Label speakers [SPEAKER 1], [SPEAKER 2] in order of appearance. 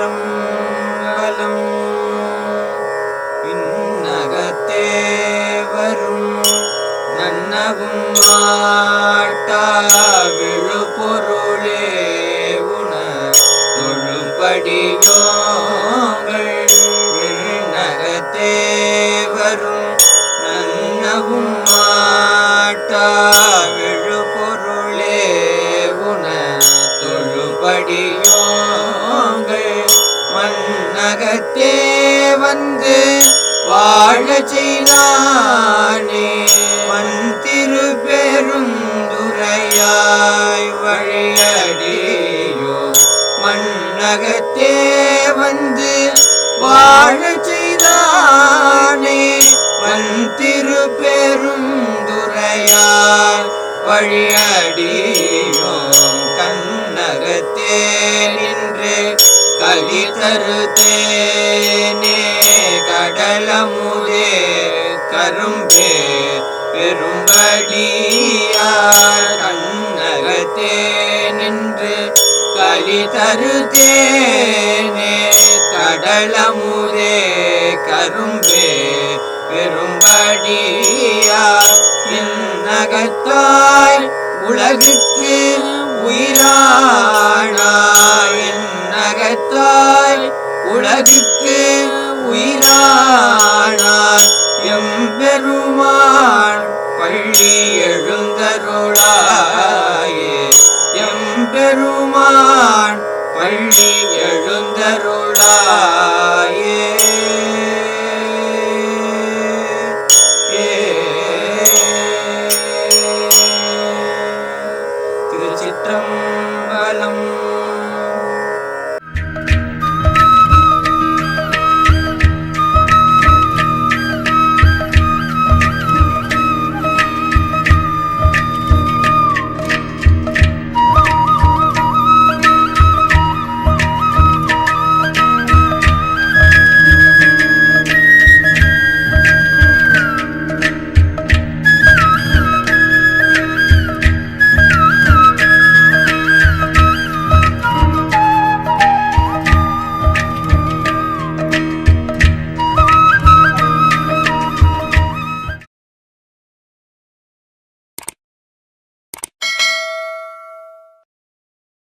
[SPEAKER 1] ചമ്പലം പിന്നകത്തേ വരും നന്നവും മാട്ട വിഴുപൊരുളേ ഉണ തൊഴുംപടിയോങ്ങൾ വിണ്ണകത്തേ വരും നന്നവും മാട്ട വിഴുപൊരുളേ ഉണ. തൊഴുംപടിയോ உலகத்தே வந்து வாழ செய்தானே மண் திருப்பெருந்துரையாய் வழியடியோ. மன்னகத்தே வந்து வாழ செய்தானே மண் திருப்பெருந்துரையாய் வழியடியோ. கண்ணகத்தே நின்றே களி தருத்தேனே கடலமுதே கரும்பே பெரும்படியார் கண்ணகத்தே நின்று களி தருத்தேனே கடலமுதே கரும்பே பெரும்படியார் இன்னகத்தாய் உலகுக்கு உயிரானாய் உலகுக்கு உயிரானார். எம்பெருமான் பள்ளி எழுந்தருளாயே. எம்பெருமான் பள்ளி எழுந்தருளாயே. திருச்சிற்றம்பலம்